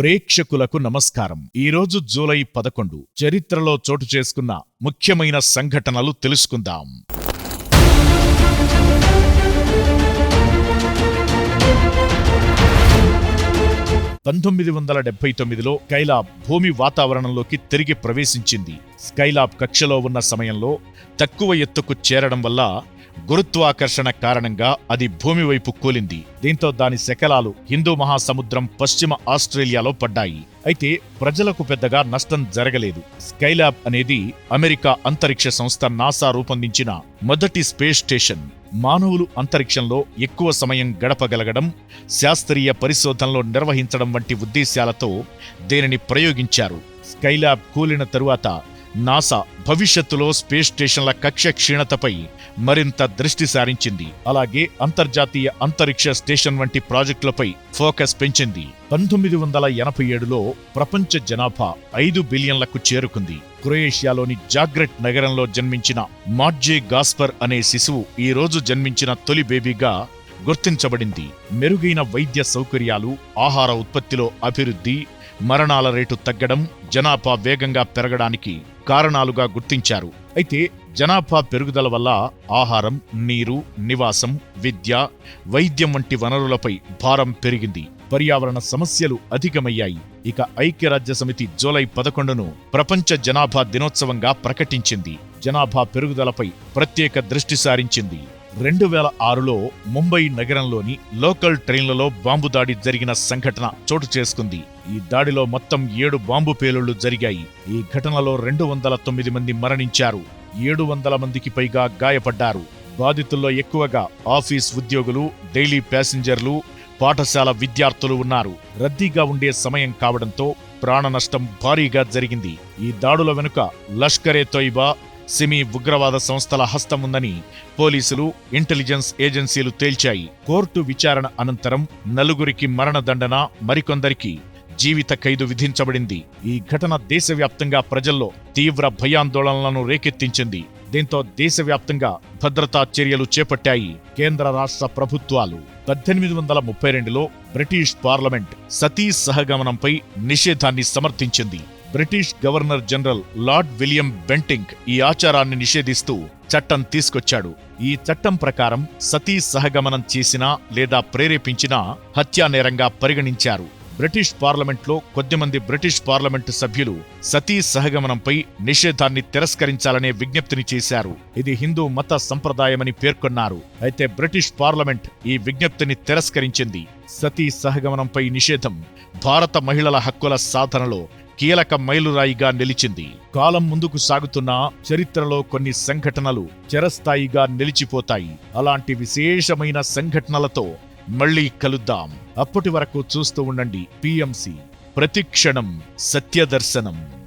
ప్రేక్షకులకు నమస్కారం. ఈ రోజు జూలై పదకొండు. చరిత్రలో చోటు చేసుకున్న ముఖ్యమైన సంఘటనలు తెలుసుకుందాం. పంతొమ్మిది వందల డెబ్బై తొమ్మిదిలో స్కైలాబ్ భూమి వాతావరణంలోకి తిరిగి ప్రవేశించింది. స్కైలాబ్ కక్షలో ఉన్న సమయంలో తక్కువ ఎత్తుకు చేరడం వల్ల గురుత్వాకర్షణ కారణంగా అది భూమి వైపు కూలింది. దీంతో దాని శకలాలు హిందూ మహాసముద్రం పశ్చిమ ఆస్ట్రేలియాలో పడ్డాయి. అయితే ప్రజలకు పెద్దగా నష్టం జరగలేదు. స్కైలాబ్ అనేది అమెరికా అంతరిక్ష సంస్థ నాసా రూపొందించిన మొదటి స్పేస్ స్టేషన్. మానవులు అంతరిక్షంలో ఎక్కువ సమయం గడపగలగడం శాస్త్రీయ పరిశోధనలు నిర్వహించడం వంటి ఉద్దేశాలతో దీనిని ప్రయోగించారు. స్కైలాబ్ కూలిన తరువాత నాసా భవిష్యత్తులో స్పేస్ స్టేషన్ల కక్ష క్షీణతపై మరింత దృష్టి సారించింది. అలాగే అంతర్జాతీయ అంతరిక్ష స్టేషన్ వంటి ప్రాజెక్టులపై ఫోకస్ పెంచింది. పంతొమ్మిది వందల ఎనభై ఏడులో ప్రపంచ జనాభా ఐదు బిలియన్లకు చేరుకుంది. క్రొయేషియాలోని జాగ్రెట్ నగరంలో జన్మించిన మాడ్జే గాస్పర్ అనే శిశువు ఈ రోజు జన్మించిన తొలి బేబీగా గుర్తించబడింది. మెరుగైన వైద్య సౌకర్యాలు ఆహార ఉత్పత్తిలో అభివృద్ధి మరణాల రేటు తగ్గడం జనాభా వేగంగా పెరగడానికి కారణాలుగా గుర్తించారు. అయితే జనాభా పెరుగుదల వల్ల ఆహారం నీరు నివాసం విద్య వైద్యం వంటి వనరులపై భారం పెరిగింది. పర్యావరణ సమస్యలు అధికమయ్యాయి. ఇక ఐక్యరాజ్య సమితి జూలై పదకొండును ప్రపంచ జనాభా దినోత్సవంగా ప్రకటించింది. జనాభా పెరుగుదలపై ప్రత్యేక దృష్టి సారించింది. రెండు వేల ఆరులో ముంబై నగరంలోని లోకల్ ట్రైన్లలో బాంబు దాడి జరిగిన సంఘటన చోటు చేసుకుంది. ఈ దాడిలో మొత్తం ఏడు బాంబు పేలుళ్ళు జరిగాయి. ఈ ఘటనలో రెండు వందల తొమ్మిది మంది మరణించారు. ఏడు వందల మందికి పైగా గాయపడ్డారు. బాధితుల్లో ఎక్కువగా ఆఫీస్ ఉద్యోగులు డైలీ ప్యాసింజర్లు పాఠశాల విద్యార్థులు ఉన్నారు. రద్దీగా ఉండే సమయం కావడంతో ప్రాణ నష్టం భారీగా జరిగింది. ఈ దాడుల వెనుక లష్కరే తొయిబా సిమి ఉగ్రవాద సంస్థల హస్తం ఉందని పోలీసులు ఇంటెలిజెన్స్ ఏజెన్సీలు తేల్చాయి. కోర్టు విచారణ అనంతరం నలుగురికి మరణదండన మరికొందరికి జీవిత ఖైదు విధించబడింది. ఈ ఘటన దేశవ్యాప్తంగా ప్రజల్లో తీవ్ర భయాందోళనలను రేకెత్తించింది. దీంతో దేశవ్యాప్తంగా భద్రతా చర్యలు చేపట్టాయి. కేంద్ర రాష్ట్ర ప్రభుత్వాలు పద్దెనిమిది వందల ముప్పై రెండులో బ్రిటిష్ పార్లమెంట్ సతీ సహగమనంపై నిషేధాన్ని సమర్థించింది. British governor general lord William Bentinck ఈ ఆచారాన్ని నిషేధిస్తూ చట్టం తీసుకొచ్చాడు. ఈ చట్టం ప్రకారం సతీ సహగమనం చేసినా లేదా ప్రేరేపించినా హత్యా నేరంగా పరిగణించారు. బ్రిటిష్ పార్లమెంట్లో కొద్దిమంది బ్రిటిష్ పార్లమెంటు సభ్యులు సతీ సహగమనంపై నిషేధాన్ని తిరస్కరించాలనే విజ్ఞప్తిని చేశారు. ఇది హిందూ మత సంప్రదాయమని పేర్కొన్నారు. అయితే బ్రిటిష్ పార్లమెంట్ ఈ విజ్ఞప్తిని తిరస్కరించింది. సతీ సహగమనంపై నిషేధం భారత మహిళల హక్కుల సాధనలో కీలక మైలురాయిగా నిలిచింది. కాలం ముందుకు సాగుతున్న చరిత్రలో కొన్ని సంఘటనలు చిరస్థాయిగా నిలిచిపోతాయి. అలాంటి విశేషమైన సంఘటనలతో మళ్ళీ కలుద్దాం. అప్పటి వరకు చూస్తూ ఉండండి. పిఎంసి ప్రతిక్షణం సత్యదర్శనం.